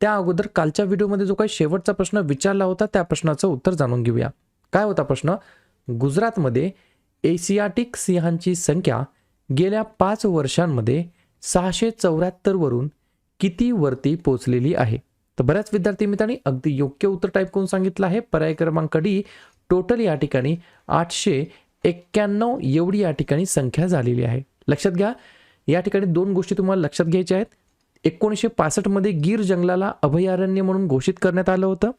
त्या अगोदर कालच्या व्हिडिओमध्ये जो काही शेवटचा प्रश्न विचारला होता त्या प्रश्नाचं उत्तर जाणून घेऊया. काय होता प्रश्न? गुजरातमध्ये एशियाटिक सिंहांची संख्या गेल्या पाच वर्षांमध्ये सहाशे चौऱ्याहत्तरवरून किती वरती पोचलेली आहे? तर बऱ्याच विद्यार्थी मित्रांनी अगदी योग्य उत्तर टाईप करून सांगितलं आहे. पर्याय क्रमांक डी टोटल या ठिकाणी आठशे एक्क्याण्णव एवढी या ठिकाणी संख्या झालेली आहे. लक्षात घ्या या ठिकाणी दोन गोष्टी तुम्हाला लक्षात घ्यायच्या आहेत. एकोणीसशे पासष्टमध्ये गीर जंगलाला अभयारण्य म्हणून घोषित करण्यात आलं होतं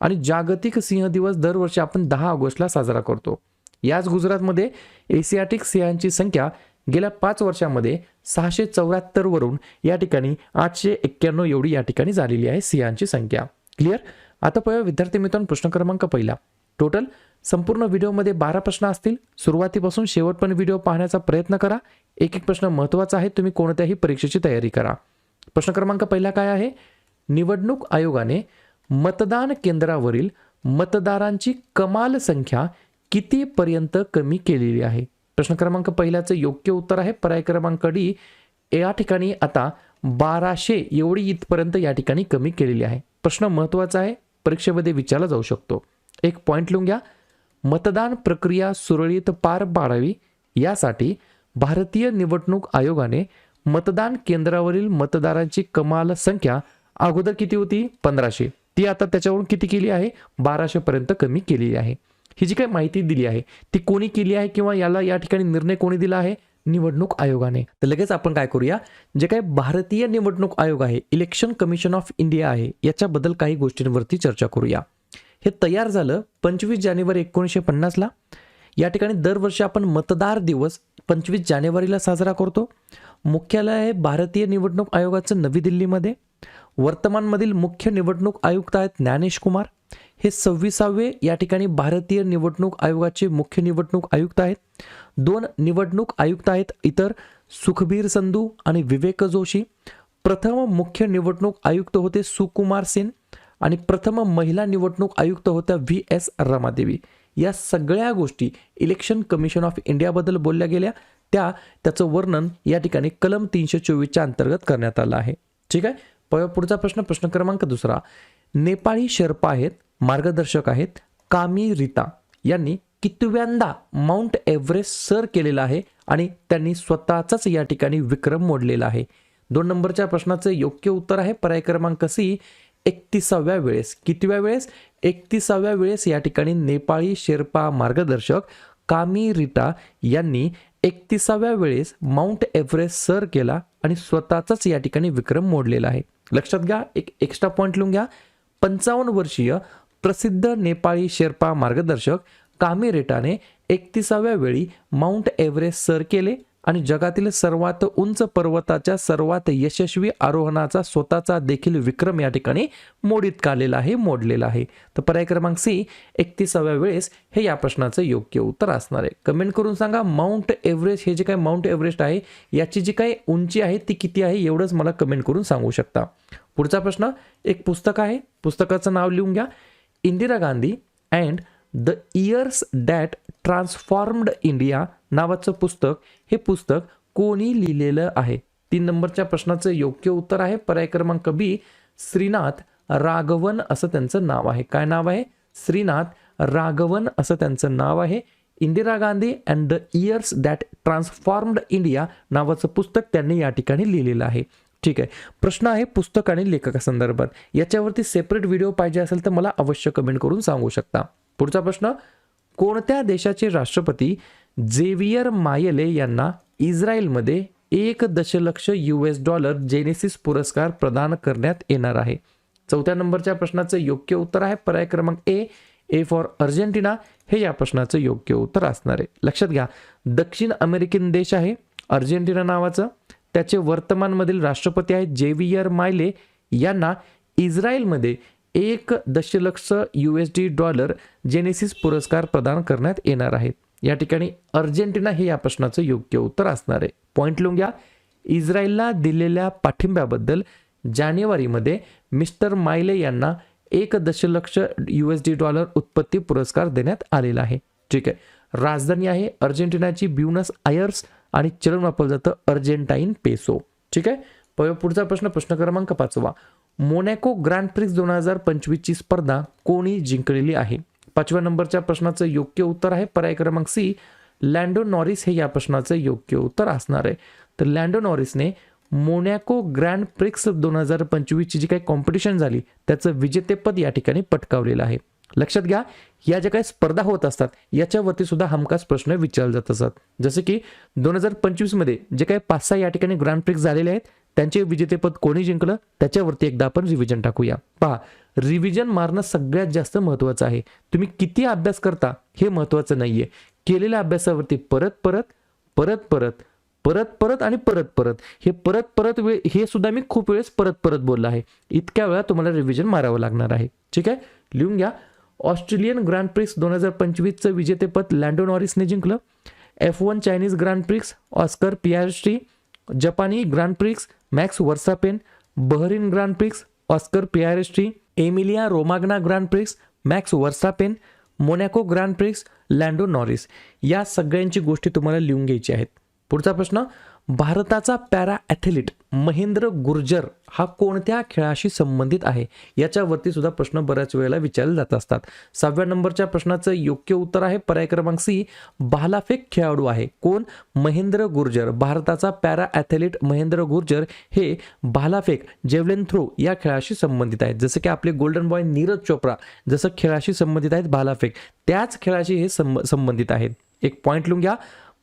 आणि जागतिक सिंह दिवस दरवर्षी आपण दहा ऑगस्टला साजरा करतो. याच गुजरातमध्ये एशियाटिक सिंहांची संख्या गेल्या पाच वर्षामध्ये सहाशे चौऱ्याहत्तरवरून या ठिकाणी आठशे एक्क्याण्णव एवढी या ठिकाणी झालेली आहे सिंहांची संख्या. क्लिअर आता पहिला विद्यार्थी मित्रांनो प्रश्न क्रमांक पहिला. टोटल संपूर्ण व्हिडिओमध्ये बारा प्रश्न असतील. सुरुवातीपासून शेवटपर्यंत व्हिडिओ पाहण्याचा प्रयत्न करा. एक एक प्रश्न महत्त्वाचा आहे. तुम्ही कोणत्याही परीक्षेची तयारी करा. प्रश्न क्रमांक पहिला काय आहे? निवडणूक आयोगाने मतदान केंद्रावरील मतदारांची कमाल संख्या कितीपर्यंत कमी केलेली आहे? प्रश्न क्रमांक पहिल्याचं योग्य उत्तर आहे. पर्याय क्रमांक डी या ठिकाणी आता बाराशे एवढी इथपर्यंत या ठिकाणी कमी केलेली आहे. प्रश्न महत्त्वाचा आहे. परीक्षेमध्ये विचारला जाऊ शकतो. एक पॉईंट लिहून घ्या. मतदान प्रक्रिया सुरळीत पार पाडावी यासाठी भारतीय निवडणूक आयोगाने मतदान केंद्रावरील मतदारांची कमाल संख्या अगोदर किती होती? पंधराशे. ती आता त्याच्यावरून किती केली आहे? बाराशे पर्यंत कमी केलेली आहे. ही जी काही माहिती दिली आहे ती कोणी केली आहे किंवा याला या ठिकाणी निर्णय कोणी दिला आहे? निवडणूक आयोगाने. तर लगेच आपण काय करूया? जे काही भारतीय निवडणूक आयोग आहे इलेक्शन कमिशन ऑफ इंडिया आहे याच्याबद्दल काही गोष्टींवरती चर्चा करूया. हे तयार झालं पंचवीस जानेवारी एकोणीसशे पन्नासला या ठिकाणी दरवर्षी आपण मतदार दिवस पंचवीस जानेवारीला साजरा करतो. मुख्यालय आहे भारतीय निवडणूक आयोगाचं नवी दिल्लीमध्ये. वर्तमानमधील मुख्य निवडणूक आयुक्त आहेत ज्ञानेश कुमार. हे सव्वीसावे या ठिकाणी भारतीय निवडणूक आयोगाचे मुख्य निवडणूक आयुक्त आहेत. दोन निवडणूक आयुक्त आहेत इतर सुखबीर संधू आणि विवेक जोशी. प्रथम मुख्य निवडणूक आयुक्त होते सुकुमार सेन आणि प्रथम महिला निवडणूक आयुक्त होत्या व्ही एस रमादेवी. या सगळ्या गोष्टी इलेक्शन कमिशन ऑफ इंडियाबद्दल बोलल्या गेल्या. त्या त्याचं वर्णन या ठिकाणी कलम तीनशे चोवीसच्या अंतर्गत करण्यात आलं आहे. ठीक आहे? पुढचा प्रश्न प्रश्न क्रमांक दुसरा. नेपाळी शेर्पा आहेत मार्गदर्शक आहेत कामी रीता यांनी कितव्यांदा माउंट एव्हरेस्ट सर केलेला आहे आणि त्यांनी स्वतःचाच या ठिकाणी विक्रम मोडलेला आहे. दोन नंबरच्या प्रश्नाचं योग्य उत्तर आहे पर्याय क्रमांक सी एकतीसाव्या वेळेस. कितव्या वेळेस? एकतीसाव्या वेळेस या ठिकाणी नेपाळी शेर्पा मार्गदर्शक कामी रिटा यांनी एकतीसाव्या वेळेस माउंट एव्हरेस्ट सर केला आणि स्वतःचाच या ठिकाणी विक्रम मोडलेला आहे. लक्षात घ्या एक एक्स्ट्रा पॉईंट लिहून घ्या. पंचावन्न वर्षीय प्रसिद्ध नेपाळी शेर्पा मार्गदर्शक कामी रेटाने एकतीसाव्या वेळी माउंट एव्हरेस्ट सर केले. आणि जगातील सर्वात उंच पर्वताच्या सर्वात यशस्वी आरोहणाचा स्वतःचा देखील विक्रम या ठिकाणी मोडीत काढलेला आहे मोडलेला आहे. तर पर्याय क्रमांक सी एकतीसाव्या वेळेस हे या प्रश्नाचं योग्य उत्तर असणार आहे. कमेंट करून सांगा माउंट एव्हरेस्ट हे जे काही माउंट एव्हरेस्ट आहे याची जी काही उंची आहे ती किती आहे एवढंच मला कमेंट करून सांगू शकता. पुढचा प्रश्न एक पुस्तक आहे पुस्तकाचं नाव लिहून घ्या. Indira Gandhi and the years that transformed India नावाचं पुस्तक हे पुस्तक कोणी लिहिलेलं आहे? तीन नंबरच्या प्रश्नाचं योग्य उत्तर आहे. पर्याय क्रमांक बी श्रीनाथ राघवन असं त्यांचं नाव आहे. काय नाव आहे? श्रीनाथ राघवन असं त्यांचं नाव आहे. Indira Gandhi and the years that transformed India नावाचं पुस्तक त्यांनी या ठिकाणी लिहिलेलं आहे. ठीक आहे. प्रश्न आहे पुस्तक आणि लेखकासंदर्भात. याच्यावरती सेपरेट व्हिडिओ पाहिजे असेल तर मला अवश्य कमेंट करून सांगू शकता. पुढचा प्रश्न कोणत्या देशाचे राष्ट्रपती झेवियर मायले यांना इस्रायलमध्ये एक दशलक्ष यू एस डॉलर जेनेसिस पुरस्कार प्रदान करण्यात येणार आहे? चौथ्या नंबरच्या प्रश्नाचं योग्य उत्तर आहे. पर्याय क्रमांक ए ए फॉर अर्जेंटिना. हे या प्रश्नाचं योग्य उत्तर असणार आहे. लक्षात घ्या दक्षिण अमेरिकन देश आहे अर्जेंटिना नावाचं. त्याचे वर्तमानमधील राष्ट्रपती आहेत जेवियर मायले. यांना इस्रायलमध्ये एक दशलक्ष U S D dollar Genesis पुरस्कार प्रदान करण्यात येणार आहेत या ठिकाणी अर्जेंटिना हे या प्रश्नाचं योग्य उत्तर असणार आहे. पॉईंट लिहून घ्या. इस्रायलला दिलेल्या पाठिंब्याबद्दल जानेवारीमध्ये मिस्टर मायले यांना एक दशलक्ष यू एस डी डॉलर उत्पत्ती पुरस्कार देण्यात आलेला आहे. ठीक आहे. राजधानी आहे अर्जेंटिनाची ब्युनस आयर्स आणि चलन वापरलं जातं अर्जेंटाईन पेसो. ठीक आहे. पुढचा प्रश्न प्रश्न क्रमांक पाचवा. मोनॅको ग्रँड प्रिक्स दोन हजार पंचवीसची स्पर्धा कोणी जिंकलेली आहे? पाचव्या नंबरच्या प्रश्नाचं योग्य उत्तर आहे. पर्याय क्रमांक सी लँडो नॉरिस हे या प्रश्नाचं योग्य उत्तर असणार आहे. तर लँडो नॉरिसने मोनॅको ग्रँड प्रिक्स दोन हजार पंचवीसची जी काही कॉम्पिटिशन झाली त्याचं विजेतेपद या ठिकाणी पटकावलेलं आहे. लक्षात घ्या या ज्या काही स्पर्धा होत असतात याच्यावरती सुद्धा हमखास प्रश्न विचारले जात असतात. जसे की दोन हजार पंचवीसमध्ये जे काही पाच सहा या ठिकाणी ग्रँड प्रिक्स झालेले आहेत त्यांचे विजेतेपद कोणी जिंकलं? त्याच्यावरती एकदा आपण रिव्हिजन टाकूया. पहा रिव्हिजन मारणं सगळ्यात जास्त महत्त्वाचं आहे. तुम्ही किती अभ्यास करता हे महत्त्वाचं नाहीये. केलेल्या अभ्यासावरती परत परत परत परत परत परत आणि परत परत. हे परत परत वेळ हे सुद्धा मी खूप वेळेस परत परत बोललो आहे. इतक्या वेळा तुम्हाला रिव्हिजन मारावं लागणार आहे. ठीक आहे? लिहून घ्या. ऑस्ट्रेलियन ग्रँड प्रिक्स दोन हजार पंचवीसचं विजेतेपद लँडो नॉरिसने जिंकलं. F one Chinese Grand Prix Oscar Piastri जपानी Grand Prix Max Verstappen Bahrain Grand Prix Oscar Piastri Emilia Romagna Grand Prix Max Verstappen Monaco Grand Prix Lando Norris. या सगळ्यांची गोष्टी तुम्हाला लिहून घ्यायची आहेत. पुढचा प्रश्न भारताचा पॅरा ॲथलीट महेंद्र गुर्जर हा कोणत्या खेळाशी संबंधित आहे? याच्यावरती सुद्धा प्रश्न बऱ्याच वेळेला विचारले जात असतात. सहाव्या नंबरच्या प्रश्नाचं योग्य उत्तर आहे पर्याय क्रमांक सी भालाफेक खेळाडू आहे. कोण? महेंद्र गुर्जर. भारताचा पॅरा ॲथलीट महेंद्र गुर्जर हे भालाफेक जेवलिन थ्रो या खेळाशी संबंधित आहेत. जसं की आपले गोल्डन बॉय नीरज चोप्रा जसं खेळाशी संबंधित आहेत भालाफेक त्याच खेळाशी हे संबंधित आहेत. एक पॉईंट लिहून घ्या.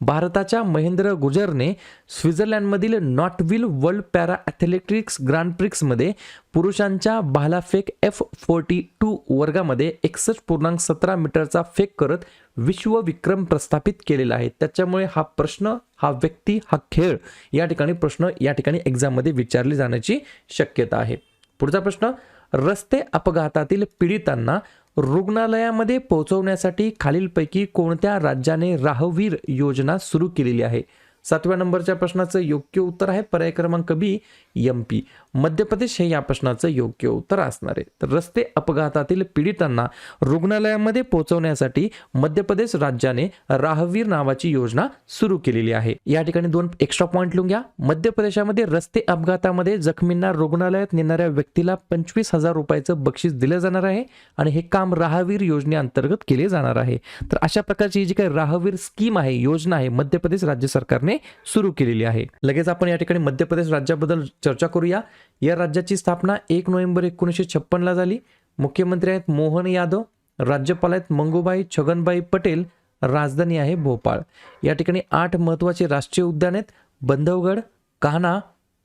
भारताच्या महेंद्र गुजरने स्वित्झर्लंडमधील नॉटविल वर्ल्ड पॅरा ॲथलेटिक्स ग्रँडप्रिक्समध्ये पुरुषांच्या भालाफेक एफ फोर्टी टू वर्गामध्ये एकसष्ट पूर्णांक सतरा मीटरचा फेक करत विश्वविक्रम प्रस्थापित केलेला आहे. त्याच्यामुळे हा प्रश्न हा व्यक्ती हा खेळ या ठिकाणी प्रश्न या ठिकाणी एक्झाममध्ये विचारले जाण्याची शक्यता आहे. पुढचा प्रश्न रस्ते अपघातातील पीडितांना रुग्णालयामध्ये पोहोचवण्यासाठी खालीलपैकी कोणत्या राज्याने राहवीर योजना सुरू केलेली आहे? सातव्या नंबरच्या प्रश्नाचं योग्य उत्तर आहे. पर्याय क्रमांक बी एम पी मध्य प्रदेश हे या प्रश्नाचं योग्य उत्तर असणार आहे. तर रस्ते अपघातातील पीडितांना रुग्णालयामध्ये पोहोचवण्यासाठी मध्य प्रदेश राज्याने राहवीर नावाची योजना सुरू केलेली आहे. या ठिकाणी दोन एक्स्ट्रा पॉईंट लिहून घ्या. मध्य प्रदेशामध्ये रस्ते अपघातामध्ये जखमींना रुग्णालयात नेणाऱ्या व्यक्तीला पंचवीस हजार रुपयाचं बक्षीस दिलं जाणार आहे आणि हे काम राहवीर योजनेअंतर्गत केले जाणार आहे. तर अशा प्रकारची जी काही राहवीर स्कीम आहे योजना आहे मध्य प्रदेश राज्य सरकारने सुरू केलेली आहे. लगेच आपण या ठिकाणी मध्य प्रदेश राज्याबद्दल चर्चा करूया. या राज्याची स्थापना एक नोव्हेंबर एकोणीसशे छप्पनला झाली. मुख्यमंत्री आहेत मोहन यादव राज्यपाल आहेत मंगूबाई छगनबाई पटेल राजधानी आहे भोपाळ. या ठिकाणी आठ महत्त्वाचे राष्ट्रीय उद्यान आहेत. बंधवगड कान्हा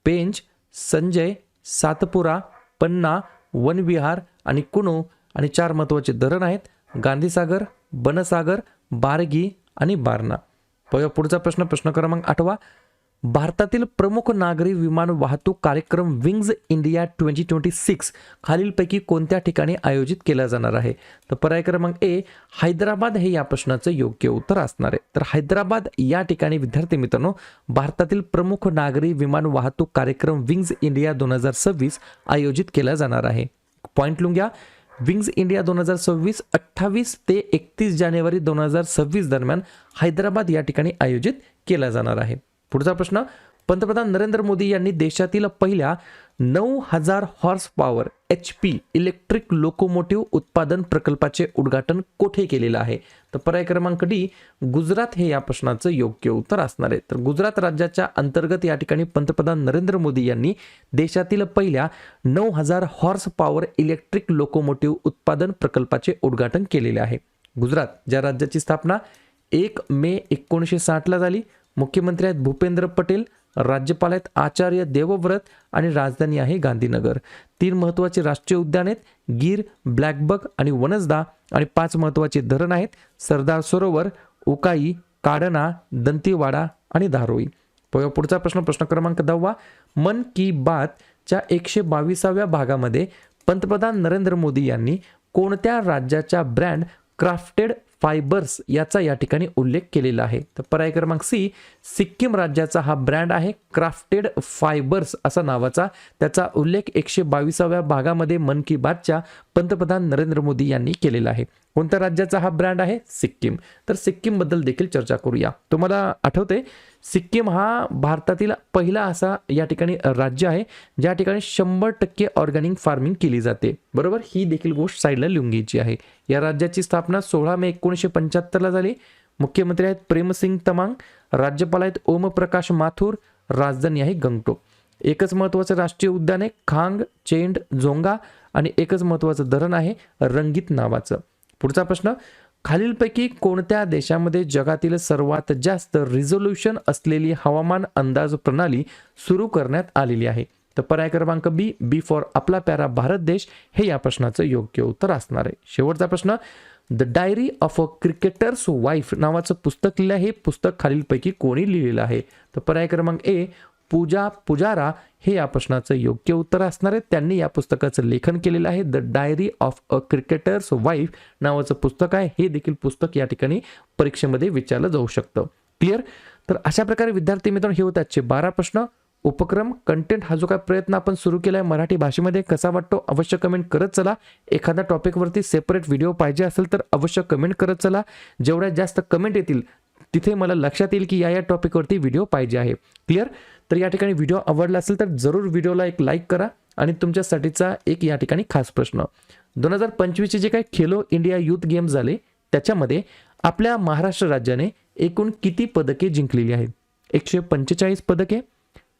पेंच संजय सातपुरा पन्ना वनविहार आणि कुणू आणि चार महत्त्वाचे धरण आहेत. गांधीसागर बनसागर बारगी आणि बारणा. प- पुढचा प्रश्न प्रश्न क्रमांक आठवा. भारतातील प्रमुख नागरी विमान वाहतूक कार्यक्रम Wings India twenty twenty six खालीलपैकी कोणत्या ठिकाणी आयोजित केला जाणार आहे? तर पर्याय क्रमांक ए हैदराबाद हे या प्रश्नाचं योग्य उत्तर असणार आहे. तर हैदराबाद या ठिकाणी विद्यार्थी मित्रांनो भारतातील प्रमुख नागरी विमान वाहतूक कार्यक्रम विंग्ज इंडिया दोन हजार सव्वीस आयोजित केला जाणार आहे. पॉईंट लिहून विंग्ज इंडिया दोन हजार सव्वीस अठ्ठावीस ते एकतीस जानेवारी दोन हजार सव्वीस दरम्यान हैदराबाद या ठिकाणी आयोजित केला जाणार आहे. पुढचा प्रश्न पंतप्रधान नरेंद्र मोदी यांनी देशातील पहिल्या नऊ हजार horse power H P electric locomotive उत्पादन प्रकल्पाचे उद्घाटन कोठे केलेलं आहे? तर पर्याय क्रमांक डी गुजरात हे या प्रश्नाचं योग्य उत्तर असणार आहे. तर गुजरात राज्याच्या अंतर्गत या ठिकाणी पंतप्रधान नरेंद्र मोदी यांनी देशातील पहिल्या नऊ हजार हॉर्स पॉवर इलेक्ट्रिक लोकोमोटिव्ह उत्पादन प्रकल्पाचे उद्घाटन केलेले आहे. गुजरात ज्या राज्याची स्थापना एक मे एकोणीसशे साठला झाली मुख्यमंत्री आहेत भूपेंद्र पटेल राज्यपाल आहेत आचार्य देवव्रत आणि राजधानी आहे गांधीनगर. तीन महत्त्वाचे राष्ट्रीय उद्यान आहेत गीर ब्लॅकबक आणि वनसदा आणि पाच महत्त्वाचे धरण आहेत सरदार सरोवर उकाई काडना दंतीवाडा आणि धारोई. पुढचा प्रश्न प्रश्न क्रमांक दहावा. मन की बात च्या एकशे बावीसाव्या भागामध्ये पंतप्रधान नरेंद्र मोदी यांनी कोणत्या राज्याच्या ब्रँड क्राफ्टेड फायबर्स याचा या ठिकाणी उल्लेख केलेला आहे? तर पर्याय क्रमांक सी सिक्कीम राज्याचा हा ब्रँड आहे क्राफ्टेड फायबर्स असा नावाचा. त्याचा उल्लेख एकशे बावीसाव्या भागामध्ये मन की बातच्या पंतप्रधान नरेंद्र मोदी यांनी केलेला आहे. कोणत्या राज्याचा हा ब्रँड आहे? सिक्कीम. तर सिक्कीमबद्दल देखील चर्चा करूया. तुम्हाला आठवते सिक्कीम हा भारतातील पहिला असा या ठिकाणी राज्य आहे ज्या ठिकाणी शंभर टक्के ऑर्गॅनिक फार्मिंग केली जाते. बरोबर? ही देखील गोष्ट साईडला लिहून घ्यायची आहे. या राज्याची स्थापना सोळा मे एकोणीसशे पंच्याहत्तरला झाली. मुख्यमंत्री आहेत प्रेमसिंग तमांग राज्यपाल आहेत ओमप्रकाश माथुर राजधानी आहे गंगटोक. एकच महत्त्वाचं राष्ट्रीय उद्यान आहे खांग चेंड झोंगा आणि एकच महत्त्वाचं धरण आहे रंगीत नावाचं. पुढचा प्रश्न खालीलपैकी कोणत्या देशामध्ये जगातील सर्वात जास्त रिझोल्युशन असलेली हवामान अंदाज प्रणाली सुरू करण्यात आलेली आहे? तर पर्याय क्रमांक बी बी फॉर आपला प्यारा भारत देश. हे या प्रश्नाचं योग्य उत्तर असणार आहे. शेवटचा प्रश्न the diary of a cricketer's wife नावाचं पुस्तक लिहिलं आहे. हे पुस्तक खालीलपैकी कोणी लिहिलेलं आहे? तर पर्याय क्रमांक ए पूजा पुजारा हे या प्रश्नाचं योग्य उत्तर असणार आहे. त्यांनी या पुस्तकाचं लेखन केलेलं आहे. The diary of a cricketer's wife नावाचं पुस्तक आहे. हे देखील पुस्तक या ठिकाणी परीक्षेमध्ये विचारलं जाऊ शकतं. क्लिअर तर अशा प्रकारे विद्यार्थी मित्रांनो हे होते आजचे बारा प्रश्न. उपक्रम कंटेंट हा जो काय प्रयत्न आपण सुरू केला आहे मराठी भाषेमध्ये कसा वाटतो अवश्य कमेंट करत चला. एखाद्या टॉपिकवरती सेपरेट व्हिडिओ पाहिजे असेल तर अवश्य कमेंट करत चला. जेवढ्या जास्त कमेंट येतील तिथे मला लक्षात येईल की या या टॉपिकवरती व्हिडिओ पाहिजे आहे. क्लिअर तर या ठिकाणी व्हिडिओ आवडला असेल तर जरूर व्हिडिओला एक लाईक करा आणि तुमच्यासाठीचा एक या ठिकाणी खास प्रश्न. दोन हजार पंचवीसचे जे काही खेलो इंडिया युथ गेम झाले त्याच्यामध्ये आपल्या महाराष्ट्र राज्याने एकूण किती पदके जिंकलेली आहेत? एकशे पंचेचाळीस पदके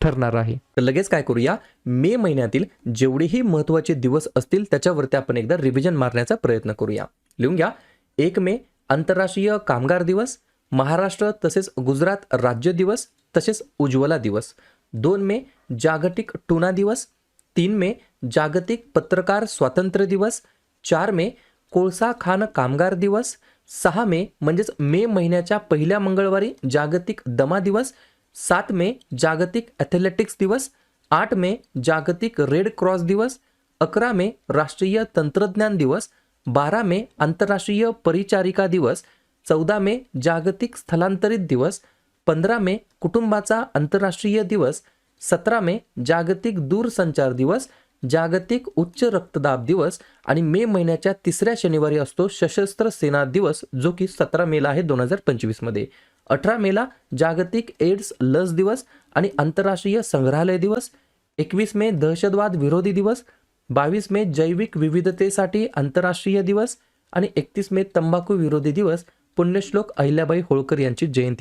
ठरणार आहे. तर लगेच काय करूया? मे महिन्यातील जेवढेही महत्त्वाचे दिवस असतील त्याच्यावरती आपण एकदा रिव्हिजन मारण्याचा प्रयत्न करूया. लिहून घ्या. एक मे आंतरराष्ट्रीय कामगार दिवस. महाराष्ट्र तसेच गुजरात राज्य दिवस तसेच उज्ज्वला दिवस. दोन मे जागतिक टुना दिवस. तीन मे जागतिक पत्रकार स्वातंत्र्य दिवस. चार मे कोळसा खान कामगार दिवस. सहा मे म्हणजेच मे महिन्याच्या पहिल्या मंगळवारी जागतिक दमा दिवस. सात मे जागतिक ॲथलेटिक्स दिवस. आठ मे जागतिक रेड क्रॉस दिवस. अकरा मे राष्ट्रीय तंत्रज्ञान दिवस. बारा मे आंतरराष्ट्रीय परिचारिका दिवस. चौदा मे जागतिक स्थलांतरित दिवस. पंधरा मे कुटुंबाचा आंतरराष्ट्रीय दिवस. सतरा मे जागतिक दूरसंचार दिवस. जागतिक उच्च रक्तदाब दिवस. आणि मे महिन्याच्या तिसऱ्या शनिवारी असतो सशस्त्र सेना दिवस जो की सतरा मेला आहे दोन हजार पंचवीसमध्ये. अठरा मेला जागतिक एड्स लस दिवस आणि आंतरराष्ट्रीय संग्रहालय दिवस एकवीस मे दहशतवाद विरोधी दिवस बावीस मे जैविक विविधतेसाठी आंतरराष्ट्रीय दिवस आणि एकतीस मे तंबाखू विरोधी दिवस पुण्यश्लोक अहिल्याबाई होळकर यांची जयंती.